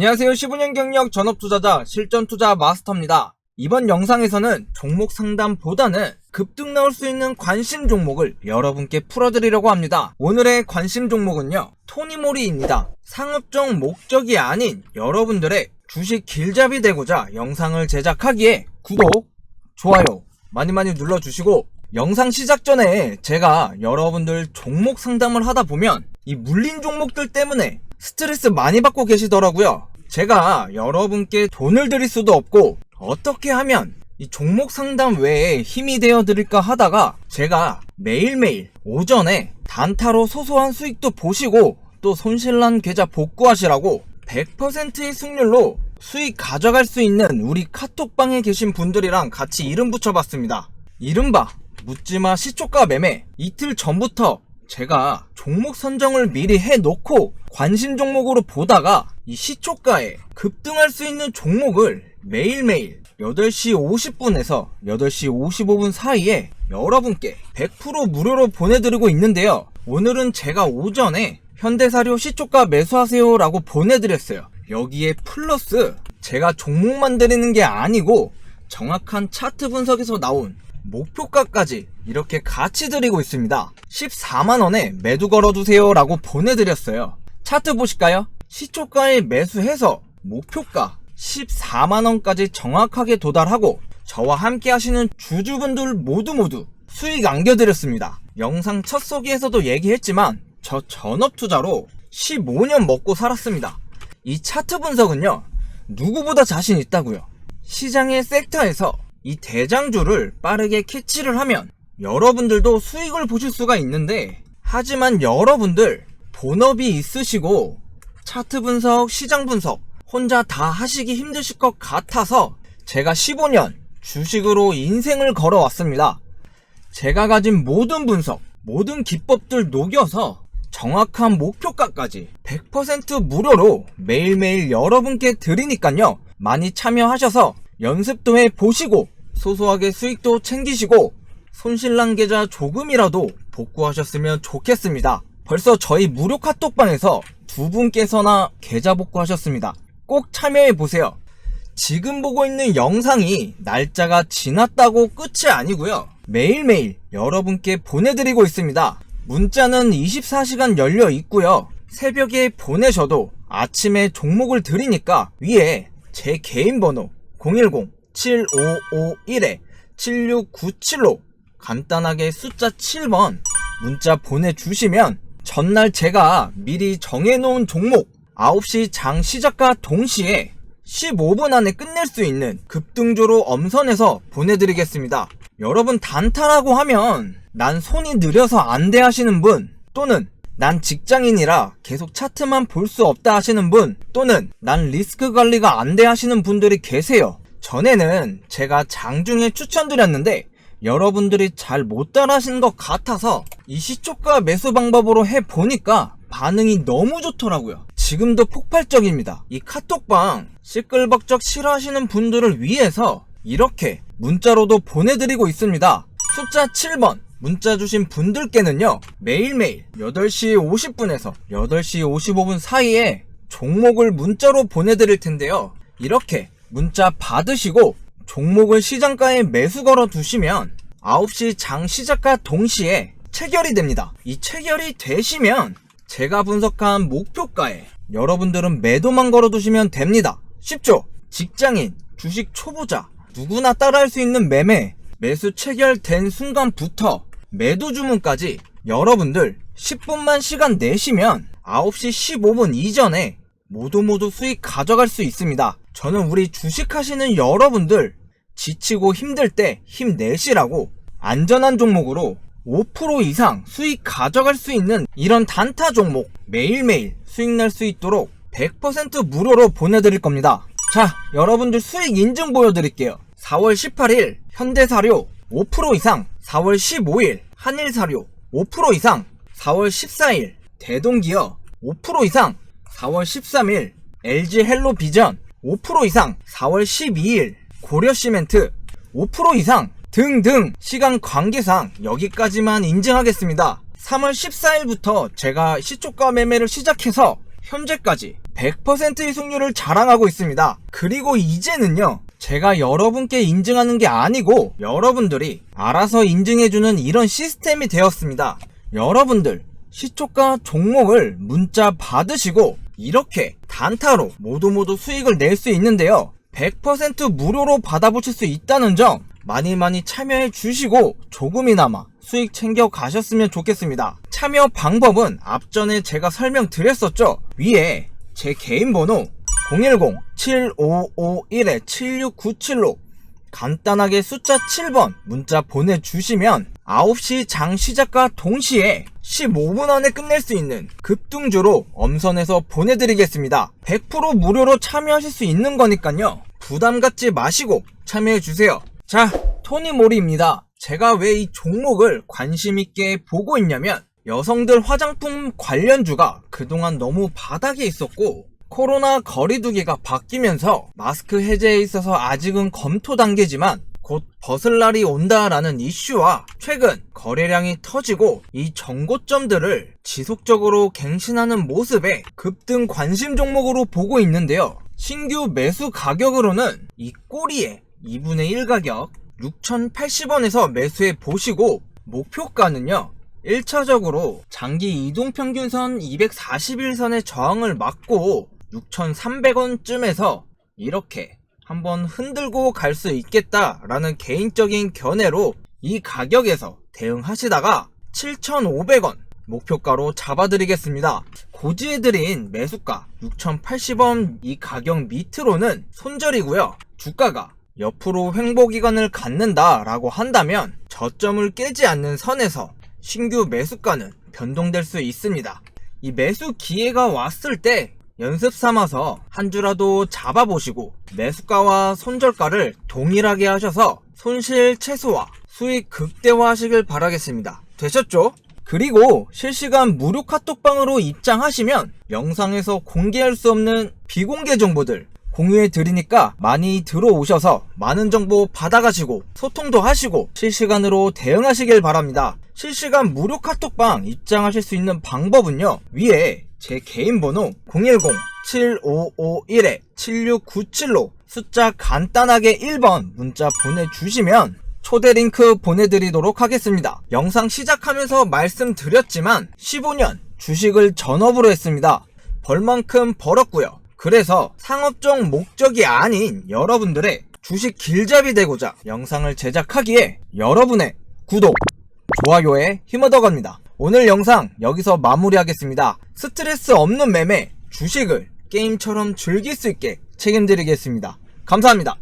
안녕하세요. 15년 경력 전업투자자 실전투자 마스터입니다. 이번 영상에서는 종목 상담보다는 급등 나올 수 있는 관심 종목을 여러분께 풀어드리려고 합니다. 오늘의 관심 종목은요. 토니모리입니다. 상업적 목적이 아닌 여러분들의 주식 길잡이 되고자 영상을 제작하기에 구독, 좋아요 많이 많이 눌러주시고 영상 시작 전에 제가 여러분들 종목 상담을 하다 보면 이 물린 종목들 때문에 스트레스 많이 받고 계시더라고요. 제가 여러분께 돈을 드릴 수도 없고 어떻게 하면 이 종목 상담 외에 힘이 되어 드릴까 하다가 제가 매일매일 오전에 단타로 소소한 수익도 보시고 또 손실난 계좌 복구하시라고 100%의 승률로 수익 가져갈 수 있는 우리 카톡방에 계신 분들이랑 같이 이름 붙여봤습니다. 이른바 묻지마 시초가 매매 이틀 전부터 제가 종목 선정을 미리 해놓고 관심 종목으로 보다가 이 시초가에 급등할 수 있는 종목을 매일매일 8시 50분에서 8시 55분 사이에 여러분께 100% 무료로 보내드리고 있는데요. 오늘은 제가 오전에 현대사료 시초가 매수하세요 라고 보내드렸어요. 여기에 플러스 제가 종목 만 드리는 게 아니고 정확한 차트 분석에서 나온 목표가까지 이렇게 같이 드리고 있습니다. 14만원에 매도 걸어두세요 라고 보내드렸어요. 차트 보실까요? 시초가에 매수해서 목표가 14만원까지 정확하게 도달하고 저와 함께 하시는 주주분들 모두 모두 수익 안겨드렸습니다. 영상 첫 소개에서도 얘기했지만 저 전업투자로 15년 먹고 살았습니다. 이 차트 분석은요, 누구보다 자신 있다고요. 시장의 섹터에서 이 대장주를 빠르게 캐치를 하면 여러분들도 수익을 보실 수가 있는데, 하지만 여러분들 본업이 있으시고 차트 분석, 시장 분석 혼자 다 하시기 힘드실 것 같아서 제가 15년 주식으로 인생을 걸어왔습니다. 제가 가진 모든 분석, 모든 기법들 녹여서 정확한 목표가까지 100% 무료로 매일매일 여러분께 드리니까요. 많이 참여하셔서 연습도 해 보시고 소소하게 수익도 챙기시고 손실난 계좌 조금이라도 복구하셨으면 좋겠습니다. 벌써 저희 무료 카톡방에서 두 분께서나 계좌 복구하셨습니다. 꼭 참여해 보세요. 지금 보고 있는 영상이 날짜가 지났다고 끝이 아니고요. 매일매일 여러분께 보내드리고 있습니다. 문자는 24시간 열려 있고요. 새벽에 보내셔도 아침에 종목을 드리니까 위에 제 개인 번호 010-7551-7697로 간단하게 숫자 7번 문자 보내주시면 전날 제가 미리 정해놓은 종목 9시 장 시작과 동시에 15분 안에 끝낼 수 있는 급등주로 엄선해서 보내드리겠습니다. 여러분 단타라고 하면 난 손이 느려서 안 돼 하시는 분 또는 난 직장인이라 계속 차트만 볼 수 없다 하시는 분 또는 난 리스크 관리가 안 돼 하시는 분들이 계세요. 전에는 제가 장중에 추천드렸는데 여러분들이 잘 못 따라 하시는 것 같아서 이 시초가 매수 방법으로 해 보니까 반응이 너무 좋더라고요. 지금도 폭발적입니다. 이 카톡방 시끌벅적 싫어하시는 분들을 위해서 이렇게 문자로도 보내드리고 있습니다. 숫자 7번 문자 주신 분들께는요 매일매일 8시 50분에서 8시 55분 사이에 종목을 문자로 보내드릴 텐데요. 이렇게 문자 받으시고 종목을 시장가에 매수 걸어 두시면 9시 장 시작과 동시에 체결이 됩니다. 이 체결이 되시면 제가 분석한 목표가에 여러분들은 매도만 걸어 두시면 됩니다. 쉽죠? 직장인, 주식 초보자, 누구나 따라할 수 있는 매매, 매수 체결된 순간부터 매도 주문까지 여러분들 10분만 시간 내시면 9시 15분 이전에 모두 모두 수익 가져갈 수 있습니다. 저는 우리 주식하시는 여러분들 지치고 힘들 때 힘내시라고 안전한 종목으로 5% 이상 수익 가져갈 수 있는 이런 단타 종목 매일매일 수익 낼 수 있도록 100% 무료로 보내드릴 겁니다. 자, 여러분들 수익 인증 보여드릴게요. 4월 18일 현대사료 5% 이상, 4월 15일 한일사료 5% 이상, 4월 14일 대동기업 5% 이상, 4월 13일 LG 헬로비전 5% 이상, 4월 12일 고려시멘트 5% 이상 등등 시간 관계상 여기까지만 인증하겠습니다. 3월 14일부터 제가 시초가 매매를 시작해서 현재까지 100%의 승률을 자랑하고 있습니다. 그리고 이제는요, 제가 여러분께 인증하는 게 아니고 여러분들이 알아서 인증해주는 이런 시스템이 되었습니다. 여러분들 시초가 종목을 문자 받으시고 이렇게 단타로 모두 모두 수익을 낼 수 있는데요. 100% 무료로 받아보실 수 있다는 점 많이 많이 참여해 주시고 조금이나마 수익 챙겨 가셨으면 좋겠습니다. 참여 방법은 앞전에 제가 설명드렸었죠. 위에 제 개인 번호 010-7551-7697로 간단하게 숫자 7번 문자 보내주시면 9시 장 시작과 동시에 15분 안에 끝낼 수 있는 급등주로 엄선해서 보내드리겠습니다. 100% 무료로 참여하실 수 있는 거니까요. 부담 갖지 마시고 참여해주세요. 자, 토니 모리입니다. 제가 왜 이 종목을 관심있게 보고 있냐면 여성들 화장품 관련주가 그동안 너무 바닥에 있었고 코로나 거리두기가 바뀌면서 마스크 해제에 있어서 아직은 검토 단계지만 곧 벗을 날이 온다라는 이슈와 최근 거래량이 터지고 이 정고점들을 지속적으로 갱신하는 모습에 급등 관심 종목으로 보고 있는데요. 신규 매수 가격으로는 이 꼬리에 2분의 1 가격 6,080원에서 매수해 보시고 목표가는요. 1차적으로 장기 이동평균선 241선의 저항을 막고 6,300원쯤에서 이렇게 한번 흔들고 갈 수 있겠다라는 개인적인 견해로 이 가격에서 대응하시다가 7,500원 목표가로 잡아드리겠습니다. 고지해드린 매수가 6,080원 이 가격 밑으로는 손절이고요. 주가가 옆으로 횡보기간을 갖는다라고 한다면 저점을 깨지 않는 선에서 신규 매수가는 변동될 수 있습니다. 이 매수 기회가 왔을 때 연습 삼아서 한 주라도 잡아보시고 매수가와 손절가를 동일하게 하셔서 손실 최소화, 수익 극대화 하시길 바라겠습니다. 되셨죠? 그리고 실시간 무료 카톡방으로 입장하시면 영상에서 공개할 수 없는 비공개 정보들 공유해 드리니까 많이 들어오셔서 많은 정보 받아가시고 소통도 하시고 실시간으로 대응하시길 바랍니다. 실시간 무료 카톡방 입장하실 수 있는 방법은요. 위에 제 개인 번호 010-7551-7697로 숫자 간단하게 1번 문자 보내주시면 초대 링크 보내드리도록 하겠습니다. 영상 시작하면서 말씀드렸지만 15년 주식을 전업으로 했습니다. 벌만큼 벌었고요. 그래서 상업적 목적이 아닌 여러분들의 주식 길잡이 되고자 영상을 제작하기에 여러분의 구독, 좋아요에 힘얻어갑니다. 오늘 영상 여기서 마무리하겠습니다. 스트레스 없는 매매, 주식을 게임처럼 즐길 수 있게 책임드리겠습니다. 감사합니다.